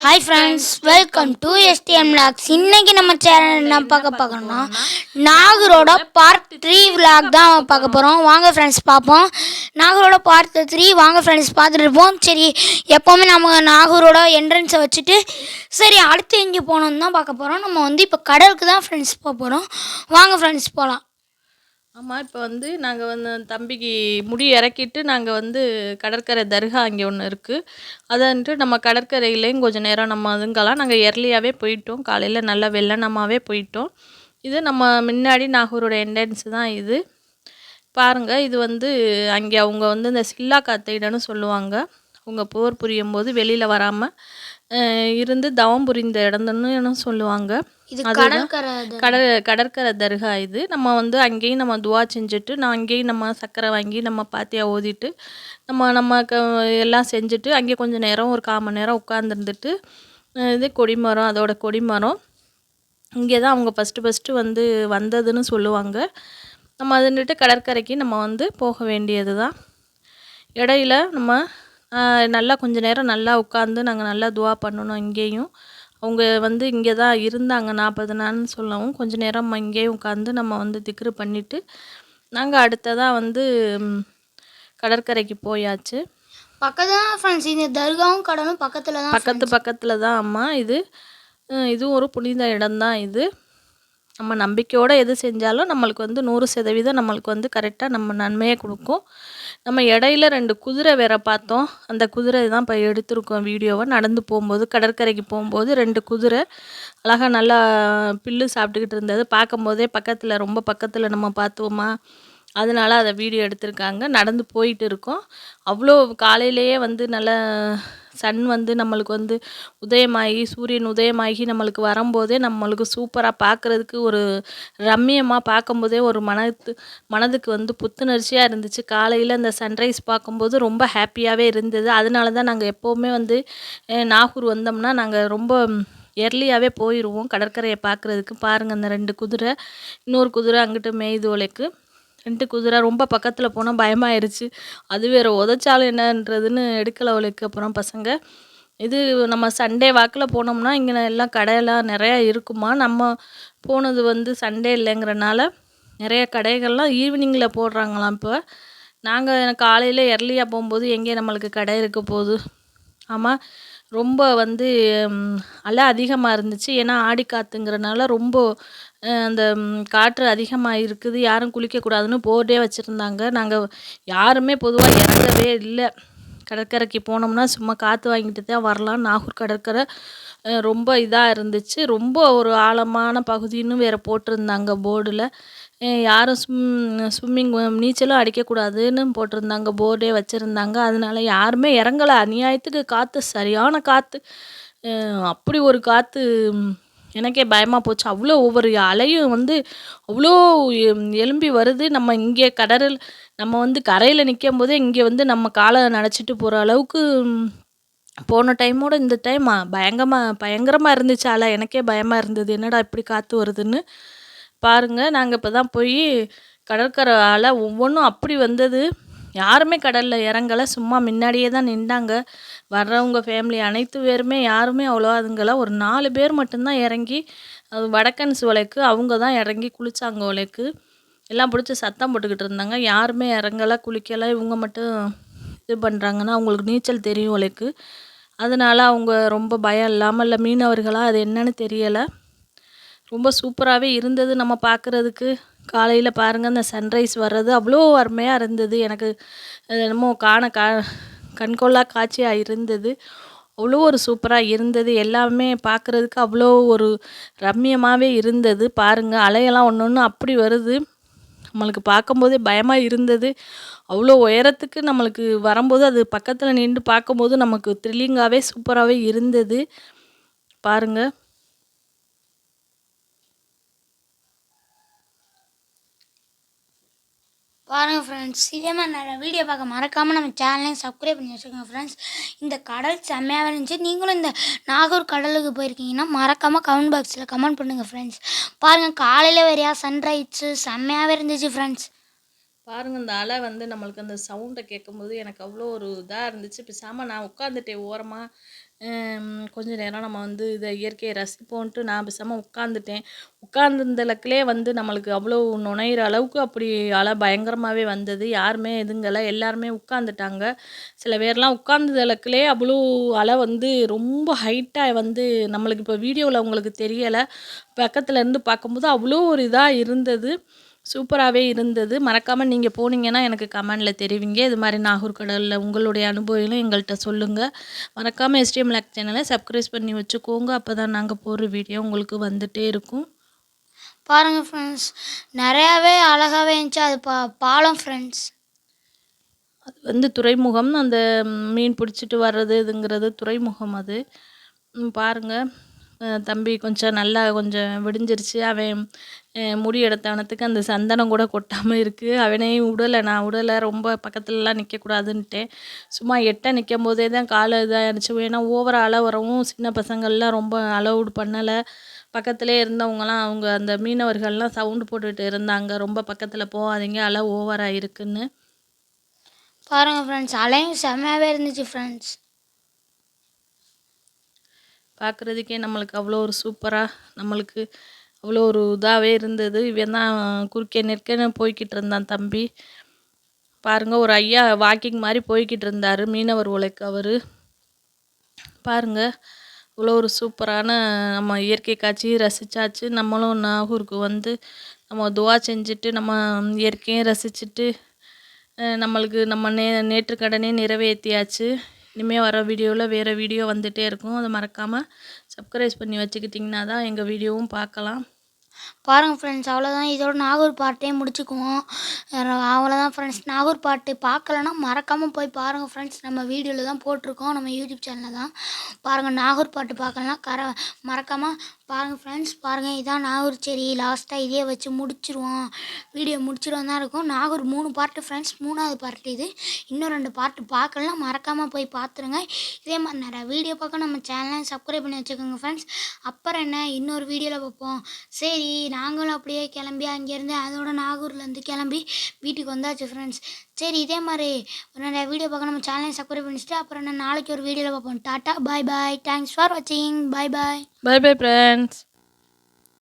Hi friends welcome to STM logs இன்னைக்கு நம்ம channel என்ன பார்க்க பார்க்கணும்னா நாகரோட பார்ட் த்ரீ விளாக் தான் பார்க்க போகிறோம் வாங்க ஃப்ரெண்ட்ஸ் பார்ப்போம். நாகரோட பார்ட் த்ரீ வாங்க ஃப்ரெண்ட்ஸ் பார்த்துட்டு இருப்போம். சரி எப்போவுமே நம்ம நாகரோட என்ட்ரன்ஸை வச்சுட்டு சரி அடுத்து எங்கே போகணும்னு தான் பார்க்க போகிறோம் நம்ம வந்து இப்போ கடலுக்கு தான் ஃப்ரெண்ட்ஸ் போக போகிறோம் வாங்க ஃப்ரெண்ட்ஸ் போகலாம் ஆமாம் இப்போ வந்து நாங்கள் வந்து தம்பிக்கு முடி இறக்கிட்டு நாங்கள் வந்து கடற்கரை தர்கா அங்கே ஒன்று இருக்குது அதை வந்துட்டு நம்ம கடற்கரையிலேயும் கொஞ்சம் நேரம் நம்ம அதுங்கெல்லாம் நாங்கள் எர்லியாகவே போயிட்டோம். காலையில் நல்லா வெள்ளனமாகவே போயிட்டோம். இது நம்ம முன்னாடி நாகூரோட என்ட்ரன்ஸ் தான் இது. பாருங்கள் இது வந்து அங்கே அவங்க வந்து இந்த சில்லா காத்தையிடன்னு சொல்லுவாங்க. அவங்க போர் புரியும் போது வெளியில் வராமல் இருந்து தவம் புரிந்த இடம்னு சொல்லுவாங்க? இது. கடற்கரை. கடல் கடற்கரை தர்கா இது. நம்ம வந்து அங்கேயும் நம்ம துவா செஞ்சுட்டு நான் அங்கேயும் நம்ம சர்க்கரை வாங்கி நம்ம பாத்தியா ஓதிட்டு நம்ம நம்ம எல்லாம் செஞ்சுட்டு அங்கே கொஞ்சம் நேரம் ஒரு கால் மணி நேரம் உட்காந்துருந்துட்டு இது கொடிமரம் அதோட கொடிமரம். இங்கே தான் அவங்க ஃபஸ்ட்டு ஃபஸ்ட்டு வந்து வந்ததுன்னு சொல்லுவாங்க. நம்ம அதுன்னுட்டு கடற்கரைக்கு நம்ம வந்து போக வேண்டியது தான் இடையில நம்ம நல்லா கொஞ்ச நேரம் நல்லா உட்காந்து நாங்கள் நல்லா துவா பண்ணணும் இங்கேயும். அவங்க வந்து இங்கே தான் இருந்தாங்க நாற்பது நாள்னு சொல்லவும். கொஞ்ச நேரம் இங்கேயும் உட்காந்து நம்ம வந்து திக்ரு பண்ணிவிட்டு நாங்கள் அடுத்ததாக வந்து கடற்கரைக்கு போயாச்சு. பக்கத்து தான் ஃப்ரெண்ட்ஸ் இந்த தர்காவும் கடலும் பக்கத்தில் தான் பக்கத்து பக்கத்தில் தான் அம்மா இது. இதுவும் ஒரு புனித இடம்தான் இது. நம்ம நம்பிக்கையோடு எது செஞ்சாலும் நம்மளுக்கு வந்து நூறு சதவீதம் நம்மளுக்கு வந்து கரெக்டாக நம்ம நன்மையை கொடுக்கும். நம்ம இடையில ரெண்டு குதிரை வேற பார்த்தோம். அந்த குதிரை தான் இப்போ எடுத்திருக்கோம் வீடியோவை. நடந்து போகும்போது கடற்கரைக்கு போகும்போது ரெண்டு குதிரை அழகாக நல்லா பில்லு சாப்பிட்டுக்கிட்டு இருந்தது. பார்க்கும்போதே பக்கத்தில் ரொம்ப பக்கத்தில் நம்ம பார்த்துவோமா? அதனால அதை வீடியோ எடுத்திருக்காங்க. நடந்து போயிட்டு இருக்கோம். அவ்வளோ காலையிலேயே வந்து நல்ல சன் வந்து நம்மளுக்கு வந்து உதயமாகி சூரியன் உதயமாகி நம்மளுக்கு வரும்போதே நம்மளுக்கு சூப்பராக பார்க்குறதுக்கு ஒரு ரம்மியமாக பார்க்கும்போதே ஒரு மனத்து மனதுக்கு வந்து புத்துணர்ச்சியாக இருந்துச்சு. காலையில் அந்த சன்ரைஸ் பார்க்கும்போது ரொம்ப ஹாப்பியாகவே இருந்தது. அதனால தான் நாங்கள் எப்போவுமே வந்து நாகூர் வந்தோம்னா நாங்கள் ரொம்ப எர்லியாகவே போயிடுவோம் கடற்கரையை பார்க்குறதுக்கு பாருங்கள் அந்த ரெண்டு குதிரை இன்னொரு குதிரை அங்கிட்டு மேய்தோலைக்கு. ரெண்டு குதிரை ரொம்ப பக்கத்தில் போனால் பயமாயிருச்சு. அது வேறு உதச்சாலும் என்னன்றதுன்னு எடுக்கலை அவளுக்கு அப்புறம் பசங்க. இது நம்ம சண்டே வாக்கில் போனோம்னா இங்கே எல்லாம் கடையெல்லாம் நிறையா இருக்குமா? நம்ம போனது வந்து சண்டே இல்லைங்கிறனால நிறைய கடைகள்லாம் ஈவினிங்கில் போடுறாங்களாம் இப்போ. நாங்கள் காலையில் எர்லியாக போகும்போது எங்கே நம்மளுக்கு கடை இருக்க போகுது? ஆமாம் ரொம்ப வந்து அலை அதிகமாக இருந்துச்சு. ஏன்னா ஆடி காத்துங்கிறனால ரொம்ப அந்த காற்று அதிகமாக இருக்குது யாரும் குளிக்கக்கூடாதுன்னு போர்டே வச்சுருந்தாங்க. நாங்கள் யாருமே பொதுவாக இறங்கவே இல்லை. கடற்கரைக்கு போனோம்னா சும்மா காற்று வாங்கிட்டு தான் வரலாம். நாகூர் கடற்கரை ரொம்ப இதாக இருந்துச்சு. ரொம்ப ஒரு ஆழமான பகுதின்னு வேறு போட்டிருந்தாங்க போர்டில். யாரும் ஸ்விம் ஸ்விம்மிங் நீச்சலும் அடிக்கக்கூடாதுன்னு போட்டிருந்தாங்க போர்டே வச்சுருந்தாங்க. அதனால யாருமே இறங்கலை. அநியாயத்துக்கு காற்று சரியான காற்று அப்படி ஒரு காற்று எனக்கே பயமாக போச்சு. அவ்வளோ ஒவ்வொரு அலையும் வந்து அவ்வளோ எலும்பி எழும்பி வருது. நம்ம இங்கே கடலில் நம்ம வந்து கரையில் நிற்கும் போதே இங்கே வந்து நம்ம காலை நனைச்சிட்டு போகிற அளவுக்கு போன டைமோட இந்த டைம் பயங்கரமாக பயங்கரமாக இருந்துச்சு அலை. எனக்கே பயமாக இருந்தது. என்னடா இப்படி காற்று வருதுன்னு பாருங்கள் நாங்கள் இப்போ தான் போய் கடற்கரை அலை ஒவ்வொன்றும் அப்படி வந்தது. யாருமே கடலில் இறங்கலை. சும்மா முன்னாடியே தான் நின்றாங்க வர்றவங்க ஃபேமிலி அனைத்து பேருமே யாருமே அவ்வளோ அதுங்களா ஒரு நாலு பேர் மட்டும்தான் இறங்கி அது வடக்கன்ஸ் உலைக்கு அவங்க தான் இறங்கி குளித்தாங்க உலைக்கு. எல்லாம் பிடிச்சி சத்தம் போட்டுக்கிட்டு இருந்தாங்க. யாருமே இறங்கலை குளிக்கலை. இவங்க மட்டும் இது பண்ணுறாங்கன்னா அவங்களுக்கு நீச்சல் தெரியும் உலைக்கு. அதனால அவங்க ரொம்ப பயம் இல்லாமல் இல்லை மீனவர்களாக அது என்னன்னு தெரியலை. ரொம்ப சூப்பராகவே இருந்தது நம்ம பார்க்குறதுக்கு காலையில் பாருங்கள் அந்த சன்ரைஸ் வர்றது அவ்வளோ அருமையாக இருந்தது. எனக்கு என்னமோ காண கா கண்கொள்ளா காட்சியாக இருந்தது. அவ்வளோ ஒரு சூப்பராக இருந்தது. எல்லாமே பார்க்குறதுக்கு அவ்வளோ ஒரு ரம்மியமாகவே இருந்தது. பாருங்கள் அலையெல்லாம் ஒன்று ஒன்று அப்படி வருது. நம்மளுக்கு பார்க்கும்போதே பயமாக இருந்தது. அவ்வளோ உயரத்துக்கு நம்மளுக்கு வரும்போது அது பக்கத்தில் நின்று பார்க்கும்போது நமக்கு த்ரில்லிங்காகவே சூப்பராகவே இருந்தது. பாருங்கள் பாருங்கள் ஃப்ரெண்ட்ஸ் இதே மாதிரி நிறைய வீடியோ பார்க்க மறக்காமல் நம்ம சேனலையும் சப்ஸ்கிரைப் பண்ணி வச்சுக்கோங்க ஃப்ரெண்ட்ஸ் இந்த கடல் செம்மையாக இருந்துச்சு. நீங்களும் இந்த நாகூர் கடலுக்கு போயிருக்கீங்கன்னா மறக்காமல் கமெண்ட் பாக்ஸில் கமெண்ட் பண்ணுங்கள் ஃப்ரெண்ட்ஸ் பாருங்கள் காலையில் வரையா சன்ரைஸு செம்மையாகவே இருந்துச்சு ஃப்ரெண்ட்ஸ் பாருங்க இந்த அலை வந்து நம்மளுக்கு அந்த சவுண்டை கேட்கும்போது எனக்கு அவ்வளோ ஒரு இதாக இருந்துச்சு. பேசாமல் நான் உட்காந்துட்டேன் ஓரமாக கொஞ்ச நேரம் நம்ம வந்து இதை இயற்கையை ரசிப்போன்ட்டு நான் பேசாமல் உட்காந்துட்டேன் உட்கார்ந்திருந்தலக்கிலே வந்து நம்மளுக்கு அவ்வளோ நுணையிற அளவுக்கு அப்படி அலை பயங்கரமாகவே வந்தது. யாருமே எதுங்கலை. எல்லாருமே உட்காந்துட்டாங்க சில பேர்லாம் உட்கார்ந்தலக்கிலே அவ்வளோ அலை வந்து ரொம்ப ஹைட்டாக வந்து நம்மளுக்கு இப்போ வீடியோவில் உங்களுக்கு தெரியலை. பக்கத்துலேருந்து பார்க்கும்போது அவ்வளோ ஒரு இதாக இருந்தது. சூப்பராகவே இருந்தது. மறக்காமல் நீங்கள் போனீங்கன்னா எனக்கு கமெண்டில் தெரிவிங்க. இது மாதிரி நாகூர்கடலில் உங்களுடைய அனுபவங்களும் எங்கள்கிட்ட சொல்லுங்கள் மறக்காமல் எஸ்டிஎம் லேக் சேனலை சப்ஸ்கிரைப் பண்ணி வச்சுக்கோங்க. அப்போ தான் நாங்கள் போடுற வீடியோ உங்களுக்கு வந்துட்டே இருக்கும். பாருங்கள் ஃப்ரெண்ட்ஸ் நிறையாவே அழகாகவே இருந்துச்சு. அது பா பாலம் ஃப்ரெண்ட்ஸ் அது வந்து துறைமுகம் அந்த மீன் பிடிச்சிட்டு வர்றது இதுங்கிறது துறைமுகம் அது. ம், பாருங்க. அஹ் தம்பி கொஞ்சம் நல்லா கொஞ்சம் விடிஞ்சிருச்சு. அவன் முடி எடுத்தவனத்துக்கு அந்த சந்தனம் கூட கொட்டாமல் இருக்குது அவனையும் விடலை நான் விடலை ரொம்ப பக்கத்துலலாம் நிற்கக்கூடாதுன்ட்டேன் சும்மா எட்ட நிற்கும் போதே தான் காலை இதாகிடுச்சு ஏன்னா ஓவர அலை வரவும் சின்ன பசங்கள்லாம் ரொம்ப அலௌட் பண்ணலை. பக்கத்திலே இருந்தவங்களாம் அவங்க அந்த மீனவர்கள்லாம் சவுண்டு போட்டுகிட்டு இருந்தாங்க. ரொம்ப பக்கத்தில் போகாதீங்க அல ஓவராக இருக்குன்னு பாருங்கள் ஃப்ரெண்ட்ஸ் அலையும் செம்மையாகவே இருந்துச்சு ஃப்ரெண்ட்ஸ் பார்க்குறதுக்கே நம்மளுக்கு அவ்வளோ ஒரு சூப்பராக நம்மளுக்கு அவ்வளோ ஒரு இதாகவே இருந்தது. இவன் தான் குறுக்கே நிற்கன்னு போய்கிட்டு இருந்தான் தம்பி. பாருங்கள் ஒரு ஐயா வாக்கிங் மாதிரி போய்கிட்டு இருந்தார் மீனவர் உழைக்கு அவர். பாருங்க இவ்வளோ ஒரு சூப்பரான நம்ம இயற்கை காட்சி ரசித்தாச்சு நம்மளும் நாகூருக்கு வந்து நம்ம துவா செஞ்சுட்டு நம்ம இயற்கையும் ரசிச்சுட்டு நம்மளுக்கு நம்ம நே நேற்று கடனே நிறைவேற்றியாச்சு இனிமேல் வர வீடியோவில் வேறு வீடியோ வந்துகிட்டே இருக்கும். அதை மறக்காமல் சப்ஸ்கிரைப் பண்ணி வச்சுக்கிட்டிங்கன்னா தான் எங்கள் வீடியோவும் பார்க்கலாம். பாருங்கள் ஃப்ரெண்ட்ஸ் அவ்வளோதான் இதோட நாகூர் பாட்டே முடிச்சுக்குவோம். அவ்வளோதான் ஃப்ரெண்ட்ஸ் நாகூர் பாட்டு பார்க்கலன்னா மறக்காமல் போய் பாருங்கள் ஃப்ரெண்ட்ஸ் நம்ம வீடியோவில் தான் போட்டிருக்கோம். நம்ம யூடியூப் சேனலில் தான். பாருங்கள் நாகூர் பாட்டு பார்க்கலன்னா கர மறக்காமல் பாருங்கள் ஃப்ரெண்ட்ஸ் பாருங்கள் இதான் நாகூர் சரி லாஸ்ட்டாக இதே வச்சு முடிச்சிருவோம். வீடியோ முடிச்சிருவோம் தான் இருக்கும். நாகூர் மூணு பாட்டு ஃப்ரெண்ட்ஸ் மூணாவது பாட்டு இது. இன்னும் ரெண்டு பாட்டு பார்க்கலாம். மறக்காமல் போய் பார்த்துருங்க. இதே மாதிரி நிறைய வீடியோ பார்க்க நம்ம சேனலை சப்ஸ்கிரைப் பண்ணி வச்சுக்கோங்க ஃப்ரெண்ட்ஸ் அப்புறம் என்ன? இன்னொரு வீடியோவில் பார்ப்போம். சரி நாங்களும் அப்படியே கிளம்பி அங்கேருந்து அதோட நாகூர்லேருந்து கிளம்பி வீட்டுக்கு வந்தாச்சு ஃப்ரெண்ட்ஸ் சரி இதே மாதிரி ஒரு நிறைய வீடியோ பார்க்க நம்ம சேனலை சப்ஸ்கிரைப் பண்ணிச்சுட்டு அப்புறம் என்ன நாளைக்கு ஒரு வீடியோவில் பார்ப்போம். Tata bye bye thanks for வாட்சிங் பாய் பாய் பாய் பாய் ஃப்ரெண்ட்ஸ்